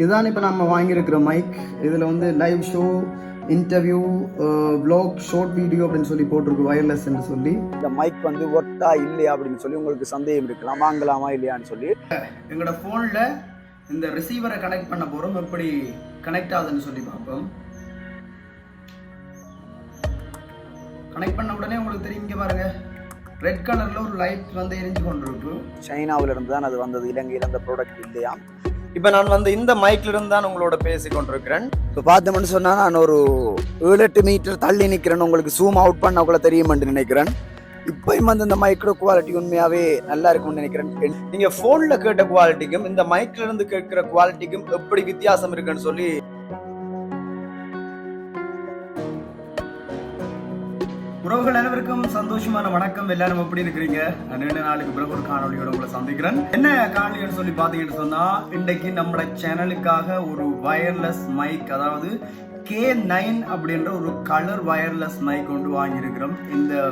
இதுதான் இப்போ நம்ம வாங்கியிருக்கிற மைக் இதில் வந்து live show interview vlog short video அப்படின்னு சொல்லி போட்டிருக்கு வயர்லெஸ்ன்னு சொல்லி. இந்த மைக் வந்து ஒர்த்தா இல்லையா அப்படின்னு சொல்லி உங்களுக்கு சந்தேகம் இருக்கலாம். வாங்கலாமா இல்லையான்னு சொல்லி. எங்களோட ஃபோனில் இந்த ரிசீவரை கனெக்ட் பண்ண போகிறோம் எப்படி கனெக்ட் ஆகுதுன்னு சொல்லி பார்ப்போம். கனெக்ட் பண்ண உடனே உங்களுக்கு தெரியும் இங்கே பாருங்க. ரெட் கலரில் ஒரு லைட் வந்து எரிஞ்சு கொண்டு இருக்கு சைனாவில இருந்து தான் அது வந்தது. இலங்கையில் அந்த ப்ராடக்ட் இல்லையா? இப்போ நான் வந்து இந்த மைக்ல இருந்து தான் உங்களோட பேசி கொண்டிருக்கிறேன் இப்போ பார்த்தோம்னு சொன்னா நான் ஒரு ஏழு எட்டு மீட்டர் தள்ளி நிற்கிறேன் உங்களுக்கு ஜூம் அவுட் பண்ண கூட தெரியுமென்று நினைக்கிறேன். இப்பயும் வந்து இந்த மைக்ரோ குவாலிட்டி உண்மையாவே நல்லா இருக்கும்னு நினைக்கிறேன். நீங்க போன்ல கேட்ட குவாலிட்டிக்கும் இந்த மைக்ல இருந்து கேட்கிற குவாலிட்டிக்கும் எப்படி வித்தியாசம் இருக்குன்னு சொல்லி உறவுகள் அனைவருக்கும் சந்தோஷமான வணக்கம். எல்லாரும் எப்படி இருக்கிறீங்க? நான் நாளுக்கு பிறகு ஒரு காணொலியோட உங்களை சந்திக்கிறேன். என்ன காணொலின்னு சொல்லி பார்த்தீங்கன்னு சொன்னா இன்றைக்கு நம்மளோட சேனலுக்காக ஒரு வயர்லெஸ் மைக் அதாவது கே நைன் அப்படின்ற ஒரு கலர் வயர்லெஸ் மைக் கொண்டு வாங்கியிருக்கிறோம். இந்த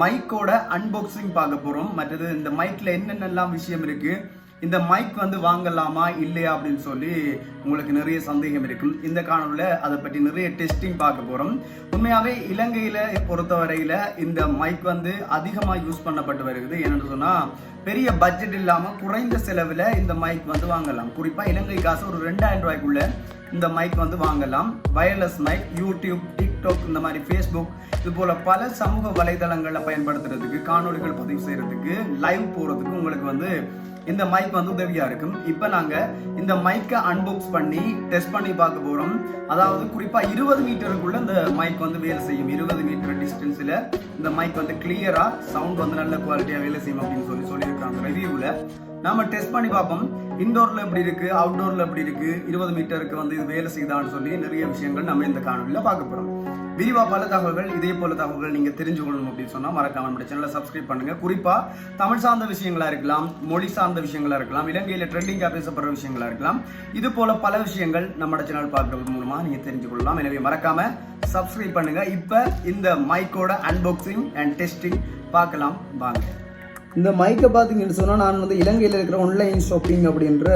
மைக்கோட அன்பாக்சிங் பார்க்க போறோம். மற்றது இந்த மைக்ல என்னென்னலாம் விஷயம் இருக்கு? இந்த மைக் வந்து வாங்கலாமா இல்லையா அப்படின்னு சொல்லி உங்களுக்கு நிறைய சந்தேகம் இருக்கும். இந்த காணொலியில் அதை பற்றி நிறைய டெஸ்டிங் பார்க்க போகிறோம் உண்மையாகவே இலங்கையில் பொறுத்தவரையில் இந்த மைக் வந்து அதிகமாக யூஸ் பண்ணப்பட்டு வருகிறது. என்னென்னு சொன்னால் பெரிய பட்ஜெட் இல்லாமல் குறைந்த செலவில் இந்த மைக் வந்து வாங்கலாம். குறிப்பாக இலங்கை காசு ஒரு ரெண்டாயிரம் ரூபாய்க்குள்ள இந்த மைக் வந்து வாங்கலாம். வயர்லெஸ் மைக் யூடியூப் டிக்டாக் இந்த மாதிரி ஃபேஸ்புக் இது போல் பல சமூக வலைதளங்களில் பயன்படுத்துறதுக்கு காணொளிகள் பதிவு செய்கிறதுக்கு லைவ் போகிறதுக்கு உங்களுக்கு வந்து இந்த மைக் வந்து உதவியா இருக்கும். இப்போ நாங்க இந்த மைக்கை அன்பாக்ஸ் பண்ணி டெஸ்ட் பண்ணி பார்க்க போறோம். அதாவது குறிப்பா இருபது மீட்டருக்குள்ள இந்த மைக் வந்து வேலை செய்யும். இருபது மீட்டர் டிஸ்டன்ஸ்ல இந்த மைக் வந்து கிளியரா சவுண்ட் வந்து நல்ல குவாலிட்டியா வேலை செய்யும் அப்படின்னு சொல்லி சொல்லியிருக்காங்க ரிவ்யூல நாம டெஸ்ட் பண்ணி பார்ப்போம். இன்டோர்ல எப்படி இருக்கு அவுட்டோர்ல எப்படி இருக்கு இருபது மீட்டருக்கு வந்து இது வேலை செய்தான்னு சொல்லி நிறைய விஷயங்கள் நம்ம இந்த காணொலியில் பார்க்க போறோம். விரிவா பல தகவல்கள் இதே போல தகவல்கள் நீங்க தெரிஞ்சுக்கணும் அப்படின்னு சொன்னா மறக்காம நம்ம சேனலை சப்ஸ்கிரைப் பண்ணுங்க. குறிப்பா தமிழ் சார்ந்த விஷயங்களா இருக்கலாம் மொழி சார்ந்த விஷயங்களா இருக்கலாம் இலங்கையில ட்ரெண்டிங்கா பேசப்படுற விஷயங்களா இருக்கலாம் இது போல பல விஷயங்கள் நம்ம சேனல் பார்க்கறது மூலமா நீங்க தெரிஞ்சு கொள்ளலாம் எனவே மறக்காம சப்ஸ்கிரைப் பண்ணுங்க. இப்ப இந்த மைக்கோட அன்பாக்சிங் அண்ட் டெஸ்டிங் பார்க்கலாம். வாங்க. இந்த மைக்கை பார்த்தீங்கன்னு சொன்னால் நான் வந்து இலங்கையில் இருக்கிற ஆன்லைன் ஷாப்பிங் அப்படின்ற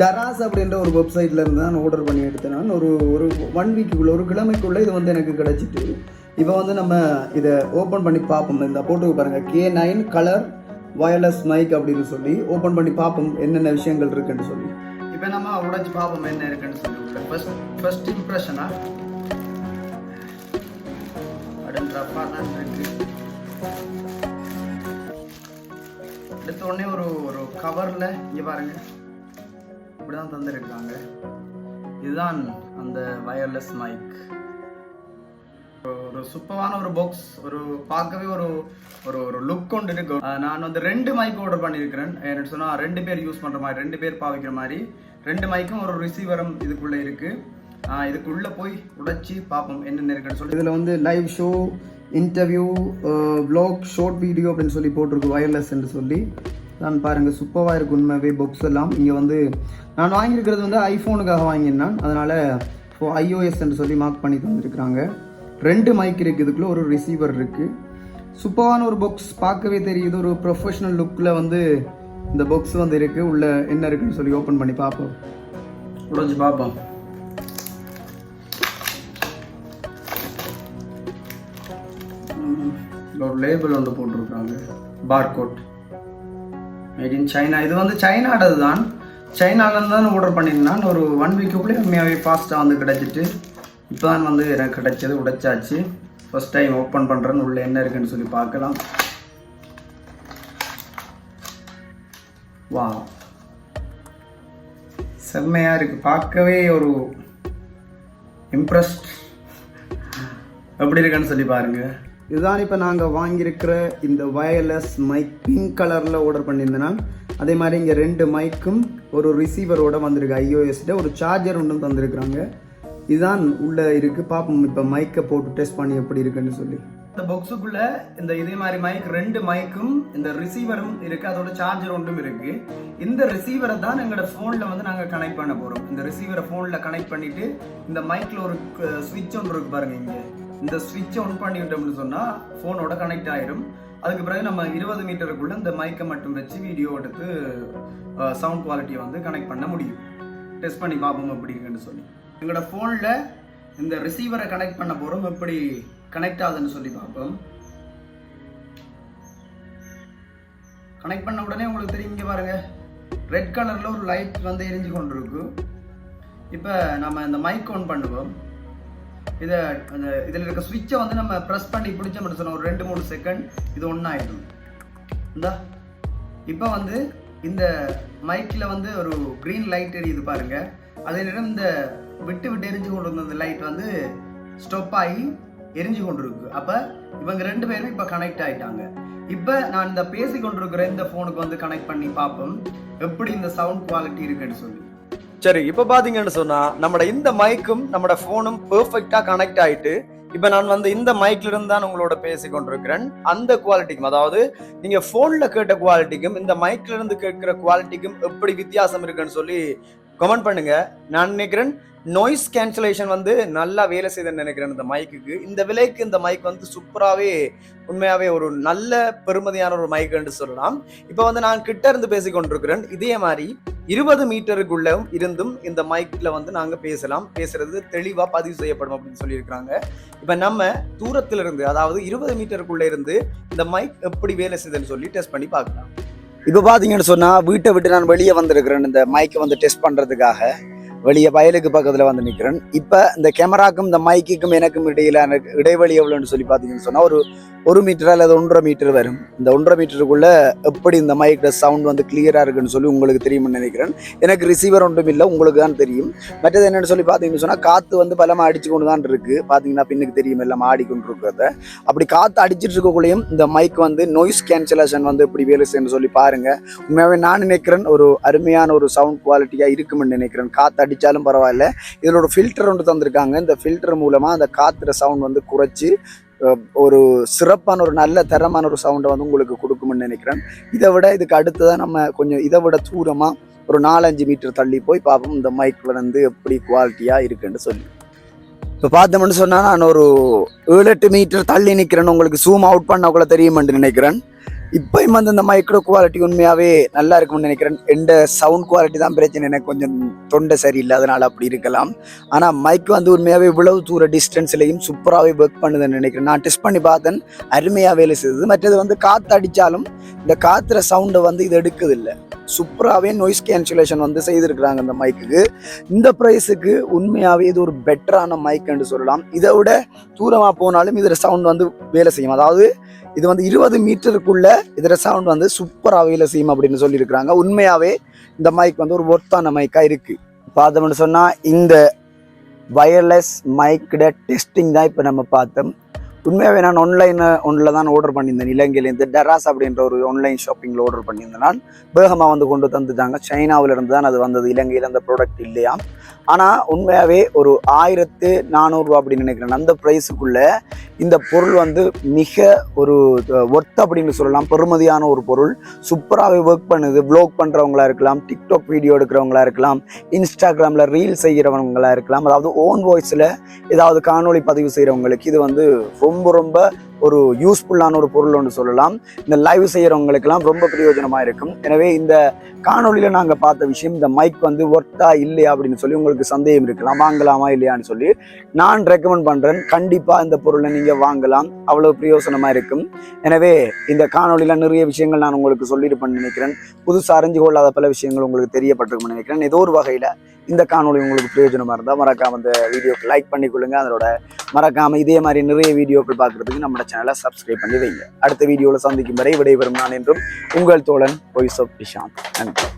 டராஸ் அப்படின்ற ஒரு வெப்சைட்ல இருந்து தான் ஆர்டர் பண்ணி எடுத்தேன் நான். ஒரு ஒரு ஒன் வீக்குள்ளே ஒரு கிழமைக்குள்ளே இது வந்து எனக்கு கிடைச்சிட்டு இப்போ வந்து நம்ம இதை ஓப்பன் பண்ணி பார்ப்போம். இந்த போட்டு பாருங்கள் K nine colour wireless mic அப்படின்னு சொல்லி ஓப்பன் பண்ணி பார்ப்போம். என்னென்ன விஷயங்கள் இருக்குன்னு சொல்லி. இப்போ நம்ம உடைச்சு பார்ப்போம் என்ன இருக்குன்னு சொல்லி. ஃபர்ஸ்ட் ஃபர்ஸ்ட் இம்ப்ரெஷனாக அப்படின்னு தான் இருக்குது உடனே ஒரு ஒரு கவரில் இங்கே பாருங்க. இப்படிதான் தந்துருக்காங்க. இதுதான் அந்த வயர்லெஸ் மைக் ஒரு சூப்பரான ஒரு பாக்ஸ் ஒரு பார்க்கவே ஒரு ஒரு ஒரு லுக் கொண்டு இருக்கு. நான் வந்து ரெண்டு மைக் ஆர்டர் பண்ணியிருக்கிறேன். என்ன சொன்னால் ரெண்டு பேர் யூஸ் பண்ணுற மாதிரி ரெண்டு பேர் பாவிக்கிற மாதிரி ரெண்டு மைக்கும் ஒரு ரிசீவரும் இதுக்குள்ளே இருக்குது இதுக்குள்ளே போய் உடைச்சி பார்ப்போம் என்னென்ன இருக்குன்னு சொல்லி இதில் வந்து live show interview uh, vlog short video அப்படின்னு சொல்லி போட்டிருக்கு வயர்லெஸ் என்று சொல்லி. நான் பாருங்கள் சூப்பராக இருக்கு உண்மையாகவே புக்ஸ் எல்லாம். இங்கே வந்து நான் வாங்கியிருக்கிறது வந்து ஐஃபோனுக்காக வாங்கியிருந்தேன். அதனால ஐஓஎஸ் என்று சொல்லி மார்க் பண்ணி தந்துருக்குறாங்க. ரெண்டு மைக் இருக்குது இதுக்குள்ளே ஒரு ரிசீவர் இருக்குது சூப்பரான ஒரு பாக்ஸ் பார்க்கவே தெரியுது. ஒரு ப்ரொஃபஷனல் லுக்கில் வந்து இந்த பாக்ஸ் வந்து இருக்குது உள்ள என்ன இருக்குன்னு சொல்லி ஓப்பன் பண்ணி பார்ப்போம். உடஞ்சி பார்ப்போம். ம், ஒரு லேபிள் ஒன்று போட்டிருக்காங்க பார்கோட் மேட் இன் சைனா இது வந்து சைனாடது தான். சைனாலேருந்து தான் ஆர்டர் பண்ணியிருந்தான். ஒரு ஒன் வீக்குள்ளே உண்மையாகவே ஃபாஸ்ட்டாக வந்து கிடச்சிட்டு இப்போ தான் வந்து எனக்கு கிடைச்சது உடைச்சாச்சு. ஃபஸ்ட் டைம் ஓப்பன் பண்ணுறேன்னு உள்ளே என்ன இருக்குன்னு சொல்லி பார்க்கலாம். வா செம்மையாக இருக்குது பார்க்கவே ஒரு இம்ப்ரெஸ்ட் எப்படி இருக்குன்னு சொல்லி பாருங்கள் இதுதான் இப்போ நாங்கள் வாங்கியிருக்கிற இந்த வயர்லெஸ் மைக் பிங்க் கலரில் ஆர்டர் பண்ணியிருந்தேன் அதே மாதிரி இங்கே ரெண்டு மைக்கும் ஒரு ரிசீவரோட வந்திருக்கு ஐஓஎஸ்ட ஒரு சார்ஜர் ஒன்றும் தந்திருக்கிறாங்க. இதுதான் உள்ளே இருக்குது பார்ப்போம் இப்போ மைக்கை போட்டு டெஸ்ட் பண்ணி எப்படி இருக்குன்னு சொல்லி. இந்த பாக்ஸுக்குள்ள இந்த இதே மாதிரி மைக் ரெண்டு மைக்கும் இந்த ரிசீவரும் இருக்கு. அதோட சார்ஜர் ஒன்றும் இருக்கு. இந்த ரிசீவரை தான் எங்களோட ஃபோனில் வந்து நாங்கள் கனெக்ட் பண்ண போகிறோம் இந்த ரிசீவரை ஃபோனில் கனெக்ட் பண்ணிட்டு இந்த மைக்கில் ஒரு ஸ்விட்ச் ஒன்று இருக்கு பாருங்க இங்கே. இந்த ஸ்விட்சை ஆன் பண்ணிவிட்டோம்னு சொன்னால் ஃபோனோட கனெக்ட் ஆயிடும் அதுக்கு பிறகு நம்ம இருபது மீட்டருக்குள்ள இந்த மைக்கை மட்டும் வச்சு வீடியோ எடுத்து சவுண்ட் குவாலிட்டியை வந்து கனெக்ட் பண்ண முடியும். டெஸ்ட் பண்ணி பார்ப்போம் எப்படி இருக்குன்னு சொல்லி. எங்களோட ஃபோனில் இந்த ரிசீவரை கனெக்ட் பண்ண போகிறோம் எப்படி கனெக்ட் ஆகுதுன்னு சொல்லி பார்ப்போம். கனெக்ட் பண்ண உடனே உங்களுக்கு தெரியும் இங்கே பாருங்க. ரெட் கலரில் ஒரு லைட் வந்து எரிஞ்சு கொண்டு இப்போ நம்ம இந்த மைக் ஆன் பண்ணுவோம். இதை அந்த இதில் இருக்க சுவிட்சை வந்து நம்ம ப்ரெஸ் பண்ணி பிடிச்ச மட்டும் சொன்னோம் ஒரு ரெண்டு மூணு செகண்ட் இது ஒன்றாயிடும் இந்தா. இப்போ வந்து இந்த மைக்கில் வந்து ஒரு க்ரீன் லைட் எரியுது பாருங்கள் அதே நேரம் இந்த விட்டு விட்டு எரிஞ்சு கொண்டு வந்த அந்த லைட் வந்து ஸ்டொப் ஆகி எரிஞ்சு கொண்டிருக்கு. அப்போ இவங்க ரெண்டு பேரும் இப்போ கனெக்ட் ஆகிட்டாங்க இப்போ நான் இந்த பேசி கொண்டிருக்கிற இந்த ஃபோனுக்கு வந்து கனெக்ட் பண்ணி பார்ப்போம். எப்படி இந்த சவுண்ட் குவாலிட்டி இருக்குன்னு சொல்லி. சரி இப்ப பாத்தீங்கன்னு சொன்னா நம்மட இந்த மைக்கும் நம்மட போனும் பெர்ஃபெக்ட்டா கனெக்ட் ஆயிட்டு இப்ப நான் வந்து இந்த மைக்ல இருந்து தான் உங்களோட பேசி கொண்டிருக்கிறேன். அந்த குவாலிட்டிக்கும் அதாவது நீங்க போன்ல கேட்ட குவாலிட்டிக்கும் இந்த மைக்ல இருந்து கேட்கிற குவாலிட்டிக்கும் எப்படி வித்தியாசம் இருக்குன்னு சொல்லி கமெண்ட் பண்ணுங்க. நான் நினைக்கிறேன் நாய்ஸ் கேன்சலேஷன் வந்து நல்லா வேலை செய்யுதுன்னு நினைக்கிறேன் இந்த மைக்குக்கு இந்த விலைக்கு இந்த மைக் வந்து சூப்பராகவே உண்மையாகவே ஒரு நல்ல பெருமதியான ஒரு மைக்குன்னு சொல்லலாம். இப்போ வந்து நான் கிட்ட இருந்து பேசி கொண்டிருக்கிறேன். இதே மாதிரி இருபது மீட்டருக்குள்ள இருந்தும் இந்த மைக்கில் வந்து நாங்கள் பேசலாம். பேசுறது தெளிவாக பதிவு செய்யப்படும் அப்படின்னு சொல்லியிருக்கிறாங்க. இப்போ நம்ம தூரத்திலிருந்து அதாவது இருபது மீட்டருக்குள்ளே இருந்து இந்த மைக் எப்படி வேலை செய்யுதுன்னு சொல்லி டெஸ்ட் பண்ணி பார்க்கலாம். இப்போ பார்த்தீங்கன்னு சொன்னால் வீட்டை விட்டு நான் வெளியே வந்திருக்கிறேன். இந்த மைக்கை வந்து டெஸ்ட் பண்ணுறதுக்காக வெளியே வயலுக்கு பக்கத்தில் வந்து நிற்கிறேன் இப்போ இந்த கேமராக்கும் இந்த மைக்குக்கும் எனக்கும் இடையில இடைவெளி எவ்வளோன்னு சொல்லி பார்த்தீங்கன்னு சொன்னால் ஒரு ஒரு மீட்டர் அல்லது ஒன்றரை மீட்டர் வரும். இந்த ஒன்றரை மீட்டருக்குள்ள எப்படி இந்த மைக்கோட சவுண்ட் வந்து கிளியராக இருக்குன்னு சொல்லி உங்களுக்கு தெரியும்னு நினைக்கிறேன். எனக்கு ரிசீவர் ஒன்றும் இல்லை உங்களுக்கு தான் தெரியும். மற்றது என்னன்னு சொல்லி பார்த்தீங்கன்னு சொன்னால் காற்று வந்து பலமாக அடிச்சு கொண்டு தான் இருக்கு. பார்த்தீங்கன்னா பின்னுக்கு தெரியும் எல்லாம் ஆடிக்கொண்டு இருக்கிறத அப்படி காற்று அடிச்சிட்டு இருக்கக்குள்ளேயும் இந்த மைக் வந்து நோய்ஸ் கேன்சலேஷன் வந்து எப்படி வேலை செய்யணும்னு சொல்லி பாருங்க. உண்மையாகவே நான் நினைக்கிறேன் ஒரு அருமையான ஒரு சவுண்ட் குவாலிட்டியாக இருக்கும்னு நினைக்கிறேன். காற்று அடித்தாலும் பரவாயில்ல. இதில் ஒரு ஃபில்டர் ஒன்று தந்திருக்காங்க. இந்த ஃபில்டர் மூலமாக அந்த காற்றுற சவுண்ட் வந்து குறைச்சி ஒரு சிறப்பான ஒரு நல்ல தரமான ஒரு சவுண்டை வந்து உங்களுக்கு கொடுக்கும்னு நினைக்கிறேன். இதை விட இதுக்கு அடுத்ததான் நம்ம கொஞ்சம் இதை விட தூரமாக ஒரு நாலஞ்சு மீட்டர் தள்ளி போய் பார்ப்போம். இந்த மைக் வந்து எப்படி குவாலிட்டியாக இருக்குன்னு சொல்லி. இப்போ பார்த்தோம்னு சொன்னால் நான் ஒரு ஏழு எட்டு மீட்டர் தள்ளி நிற்கிறேன்னு உங்களுக்கு ஜூம் அவுட் பண்ண கூட தெரியுமென்று நினைக்கிறேன். இப்பயும் வந்து இந்த மைக்ரோ குவாலிட்டி உண்மையாகவே நல்லா இருக்கும்னு நினைக்கிறேன். எந்த சவுண்ட் குவாலிட்டி தான் பிரச்சனை. எனக்கு கொஞ்சம் தொண்டை சரியில்லை. அதனால் அப்படி இருக்கலாம். ஆனால் மைக் வந்து உண்மையாகவே இவ்வளவு தூர டிஸ்டன்ஸ்லையும் சூப்பராகவே ஒர்க் பண்ணுதுன்னு நினைக்கிறேன். நான் டெஸ்ட் பண்ணி பார்த்தேன். அருமையாக வேலை செய்யுது மற்றது வந்து காற்று அடித்தாலும் இந்த காற்றுற சவுண்டை வந்து இது எடுக்குதில்லை சூப்பராகவே நாய்ஸ் கேன்சலேஷன் வந்து செய்திருக்கிறாங்க இந்த மைக்குக்கு இந்த ப்ரைஸுக்கு உண்மையாகவே இது ஒரு பெட்டரான மைக்குன்னு சொல்லலாம். இதை விட தூரமாக போனாலும் இதில் சவுண்ட் வந்து வேலை செய்யும். அதாவது இது வந்து இருபது மீட்டருக்குள்ள இதில் சவுண்ட் வந்து சூப்பர் அவையில் செய்யும் அப்படின்னு சொல்லியிருக்கிறாங்க. உண்மையாகவே இந்த மைக் வந்து ஒரு ஒர்த்தான மைக்காக இருக்குது பார்த்தோம்னு சொன்னால் இந்த வயர்லெஸ் மைக்கிட டெஸ்டிங் தான் இப்போ நம்ம பார்த்தோம். உண்மையாகவே நான் ஆன்லைன் ஒன்றில் தான் ஆர்டர் பண்ணியிருந்தேன். இலங்கையிலேருந்து டெராஸ் அப்படின்ற ஒரு ஆன்லைன் ஷாப்பிங்கில் ஆர்டர் பண்ணியிருந்தேன் நான் வேகமாக வந்து கொண்டு தந்துட்டாங்க. சைனாவிலிருந்து தான் அது வந்தது. இலங்கையில் அந்த ப்ராடக்ட் இல்லையா ஆனால் உண்மையாகவே ஒரு ஆயிரத்து நானூறுரூவா அப்படின்னு நினைக்கிறேன். அந்த ப்ரைஸுக்குள்ளே இந்த பொருள் வந்து மிக ஒரு ஒர்த் அப்படின்னு சொல்லலாம். பெருமதியான ஒரு பொருள். சூப்பராகவே ஒர்க் பண்ணுது. ப்ளாக் பண்ணுறவங்களா இருக்கலாம் டிக்டாக் வீடியோ எடுக்கிறவங்களா இருக்கலாம் இன்ஸ்டாகிராமில் ரீல் செய்கிறவங்களா இருக்கலாம். அதாவது ஓன் வாய்ஸில் ஏதாவது காணொளி பதிவு செய்கிறவங்களுக்கு இது வந்து ரொம்ப ரொம்ப ஒரு யூஸ்ஃபுல்லான ஒரு பொருள் ஒன்று சொல்லலாம். இந்த லைவ் செய்கிறவங்களுக்கெல்லாம் ரொம்ப பிரயோஜனமாக இருக்கும். எனவே இந்த காணொளியில் நாங்கள் பார்த்த விஷயம் இந்த மைக் வந்து ஒர்த்தா இல்லையா அப்படின்னு சொல்லி உங்களுக்கு சந்தேகம் இருக்கலாம். வாங்கலாமா இல்லையான்னு சொல்லி நான் ரெக்கமெண்ட் பண்ணுறேன் கண்டிப்பாக இந்த பொருளை நீங்கள் வாங்கலாம். அவ்வளோ பிரயோசனமாக இருக்கும். எனவே இந்த காணொளியில் நிறைய விஷயங்கள் நான் உங்களுக்கு சொல்லியிருப்பேன்னு நினைக்கிறேன். புதுசாக அறிஞ்சு கொள்ளாத பல விஷயங்கள் உங்களுக்கு தெரியப்பட்டிருக்கும்னு நினைக்கிறேன். ஏதோ ஒரு வகையில் இந்த காணொளி உங்களுக்கு பிரயோஜனமாக இருந்தால் மறக்காம அந்த வீடியோக்கு லைக் பண்ணி அதனோட மறக்காமல் இதே மாதிரி நிறைய வீடியோக்கள் பார்க்குறதுக்கு நம்ம சேனலை சப்ஸ்கிரைப் பண்ணி வைங்க. அடுத்த வீடியோவில் சந்திக்கும் வரை விடைபெறும் நான் என்றும் உங்கள் தோழன் வாய்ஸ் ஆஃப் விஷாந்த் நன்றி.